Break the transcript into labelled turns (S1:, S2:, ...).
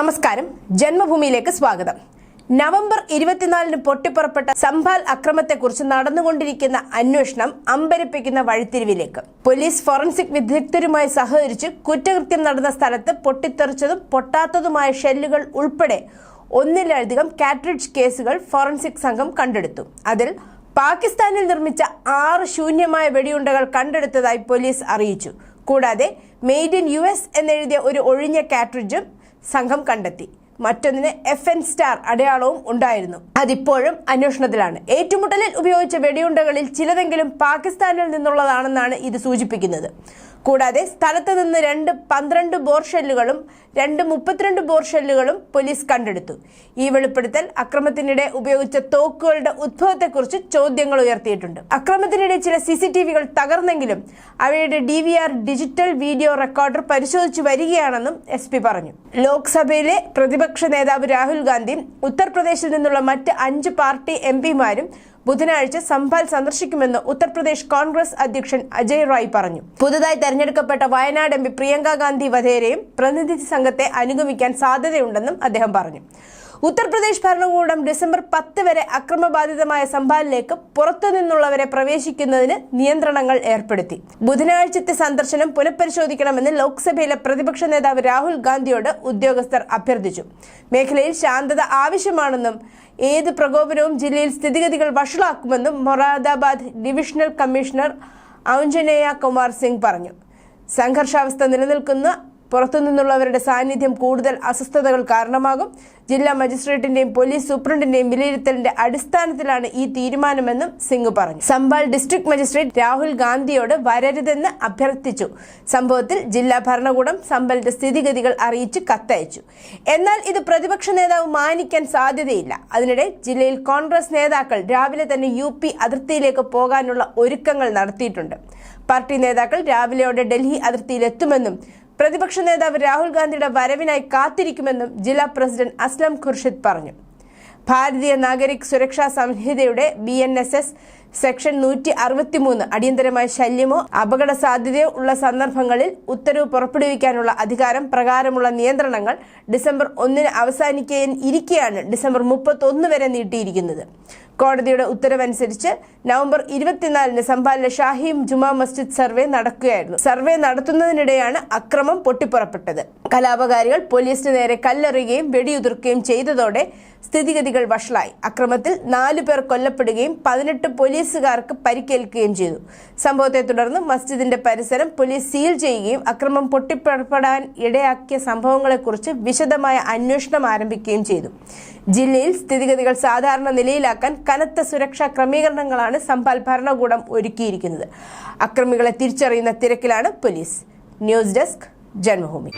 S1: നമസ്കാരം. ജന്മഭൂമിയിലേക്ക് സ്വാഗതം. നവംബർ ഇരുപത്തിനാലിന് പൊട്ടിപ്പുറപ്പെട്ട സംഭാൽ അക്രമത്തെക്കുറിച്ച് നടന്നുകൊണ്ടിരിക്കുന്ന അന്വേഷണം അമ്പരപ്പിക്കുന്ന വഴിത്തിരിവിലേക്ക്. പോലീസ് ഫോറൻസിക് വിദഗ്ധരുമായി സഹകരിച്ച് കുറ്റകൃത്യം നടന്ന സ്ഥലത്ത് പൊട്ടിത്തെറിച്ചതും പൊട്ടാത്തതുമായ ഷെല്ലുകൾ ഉൾപ്പെടെ ഒന്നിലധികം കാട്രിഡ്ജ് കേസുകൾ ഫോറൻസിക് സംഘം കണ്ടെടുത്തു. അതിൽ പാകിസ്ഥാനിൽ നിർമ്മിച്ച ആറ് ശൂന്യമായ വെടിയുണ്ടകൾ കണ്ടെടുത്തതായി പോലീസ് അറിയിച്ചു. കൂടാതെ മെയ്ഡ് ഇൻ യു എസ് എന്നെഴുതിയ ഒരു ഒഴിഞ്ഞ കാട്രിഡ്ജും സംഘം കണ്ടെത്തി. മറ്റൊന്നിന് എഫ് എൻ സ്റ്റാർ അടയാളവും ഉണ്ടായിരുന്നു. അതിപ്പോഴും അന്വേഷണത്തിലാണ്. ഏറ്റുമുട്ടലിൽ ഉപയോഗിച്ച വെടിയുണ്ടകളിൽ ചിലതെങ്കിലും പാകിസ്ഥാനിൽ നിന്നുള്ളതാണെന്നാണ് ഇത് സൂചിപ്പിക്കുന്നത്. കൂടാതെ സ്ഥലത്ത് നിന്ന് രണ്ട് പന്ത്രണ്ട് ബോർ ഷെല്ലുകളും രണ്ട് മുപ്പത്തിരണ്ട് ബോർ ഷെല്ലുകളും പോലീസ് കണ്ടെടുത്തു. ഈ വെളിപ്പെടുത്തൽ അക്രമത്തിനിടെ ഉപയോഗിച്ച തോക്കുകളുടെ ഉദ്ഭവത്തെക്കുറിച്ച് ചോദ്യങ്ങൾ ഉയർത്തിയിട്ടുണ്ട്. അക്രമത്തിനിടെ ചില സി സി ടി വികൾ തകർന്നെങ്കിലും അവയുടെ D V R digital video recorder പരിശോധിച്ചു വരികയാണെന്നും എസ് പി പറഞ്ഞു. ലോക്സഭയിലെ പ്രതിപക്ഷ നേതാവ് രാഹുൽ ഗാന്ധി ഉത്തർപ്രദേശിൽ നിന്നുള്ള മറ്റ് അഞ്ച് പാർട്ടി എം പിമാരും ബുധനാഴ്ച സംഭാൽ സന്ദർശിക്കുമെന്ന് ഉത്തർപ്രദേശ് കോൺഗ്രസ് അധ്യക്ഷൻ അജയ് റായ് പറഞ്ഞു. പുതുതായി തെരഞ്ഞെടുക്കപ്പെട്ട വയനാട് എം പി പ്രിയങ്ക ഗാന്ധി വധേരയും പ്രതിനിധി സംഘത്തെ അനുഗമിക്കാൻ സാധ്യതയുണ്ടെന്നും അദ്ദേഹം പറഞ്ഞു. ഉത്തർപ്രദേശ് ഭരണകൂടം ഡിസംബർ പത്ത് വരെ അക്രമബാധിതമായ സംഭാലിലേക്ക് പുറത്തുനിന്നുള്ളവരെ പ്രവേശിക്കുന്നതിന് നിയന്ത്രണങ്ങൾ ഏർപ്പെടുത്തി. ബുധനാഴ്ചത്തെ സന്ദർശനം പുനഃപരിശോധിക്കണമെന്ന് ലോക്സഭയിലെ പ്രതിപക്ഷ നേതാവ് രാഹുൽ ഗാന്ധിയോട് ഉദ്യോഗസ്ഥർ അഭ്യർത്ഥിച്ചു. മേഖലയിൽ ശാന്തത ആവശ്യമാണെന്നും ഏത് പ്രകോപനവും ജില്ലയിൽ സ്ഥിതിഗതികൾ വഷളാക്കുമെന്നും മൊറാദാബാദ് ഡിവിഷണൽ കമ്മീഷണർ ഔഞ്ജനേയ കുമാർ സിംഗ് പറഞ്ഞു. സംഘർഷാവസ്ഥ നിലനിൽക്കുന്ന പുറത്തുനിന്നുള്ളവരുടെ സാന്നിധ്യം കൂടുതൽ അസ്വസ്ഥതകൾ കാരണമാകും. ജില്ലാ മജിസ്ട്രേറ്റിന്റെയും പോലീസ് സൂപ്രണ്ടിന്റെയും വിലയിരുത്തലിന്റെ അടിസ്ഥാനത്തിലാണ് ഈ തീരുമാനമെന്നും സിംഗ് പറഞ്ഞു. സംബാൽ ഡിസ്ട്രിക്ട് മജിസ്ട്രേറ്റ് രാഹുൽ ഗാന്ധിയോട് വരരുതെന്ന് അഭ്യർത്ഥിച്ചു. സംഭവത്തിൽ ജില്ലാ ഭരണകൂടം സംബലിന്റെ സ്ഥിതിഗതികൾ അറിയിച്ച് കത്തയച്ചു. എന്നാൽ ഇത് പ്രതിപക്ഷ നേതാവ് മാനിക്കാൻ സാധ്യതയില്ല. അതിനിടെ ജില്ലയിൽ കോൺഗ്രസ് നേതാക്കൾ രാവിലെ തന്നെ യു അതിർത്തിയിലേക്ക് പോകാനുള്ള ഒരുക്കങ്ങൾ നടത്തിയിട്ടുണ്ട്. പാർട്ടി നേതാക്കൾ രാവിലെയോടെ ഡൽഹി അതിർത്തിയിലെത്തുമെന്നും പ്രതിപക്ഷ നേതാവ് രാഹുൽ ഗാന്ധിയുടെ വരവിനായി കാത്തിരിക്കുമെന്നും ജില്ലാ പ്രസിഡന്റ് അസ്ലം ഖുർഷിദ് പറഞ്ഞു. ഭാരതീയ Nagarik Suraksha സംഹിതയുടെ B N S S section നൂറ്റി അറുപത്തിമൂന്ന് അടിയന്തരമായ ശല്യമോ അപകട സാധ്യതയോ ഉള്ള സന്ദർഭങ്ങളിൽ ഉത്തരവ് പുറപ്പെടുവിക്കാനുള്ള അധികാരം പ്രകാരമുള്ള നിയന്ത്രണങ്ങൾ ഡിസംബർ ഒന്നിന് അവസാനിക്കാൻ ഇരിക്കെയാണ് ഡിസംബർ മുപ്പത്തൊന്ന് വരെ നീട്ടിയിരിക്കുന്നത്. കോടതിയുടെ ഉത്തരവനുസരിച്ച് നവംബർ ഇരുപത്തിനാലിന് സംഭാലിലെ ഷാഹിം ജുമാ മസ്ജിദ് സർവേ നടക്കുകയായിരുന്നു. സർവേ നടത്തുന്നതിനിടെയാണ് അക്രമം പൊട്ടിപ്പുറപ്പെട്ടത്. കലാപകാരികൾ പോലീസിന് നേരെ കല്ലെറിയുകയും വെടിയുതിർക്കുകയും ചെയ്തതോടെ സ്ഥിതിഗതികൾ വഷളായി. അക്രമത്തിൽ നാലു പേർ കൊല്ലപ്പെടുകയും പതിനെട്ട് പോലീസുകാർക്ക് പരിക്കേൽക്കുകയും ചെയ്തു. സംഭവത്തെ തുടർന്ന് മസ്ജിദിന്റെ പരിസരം പോലീസ് സീൽ ചെയ്യുകയും അക്രമം പൊട്ടിപ്പുറപ്പെടാൻ ഇടയാക്കിയ സംഭവങ്ങളെക്കുറിച്ച് വിശദമായ അന്വേഷണം ആരംഭിക്കുകയും ചെയ്തു. ജില്ലയിൽ സ്ഥിതിഗതികൾ സാധാരണ നിലയിലാക്കാൻ കനത്ത സുരക്ഷാ ക്രമീകരണങ്ങളാണ് സംഭാൽ ഭരണകൂടം ഒരുക്കിയിരിക്കുന്നത്. അക്രമികളെ തിരിച്ചറിയുന്ന തിരക്കിലാണ് പോലീസ്. ന്യൂസ് ഡെസ്ക് ਜਨਮਭੂਮੀ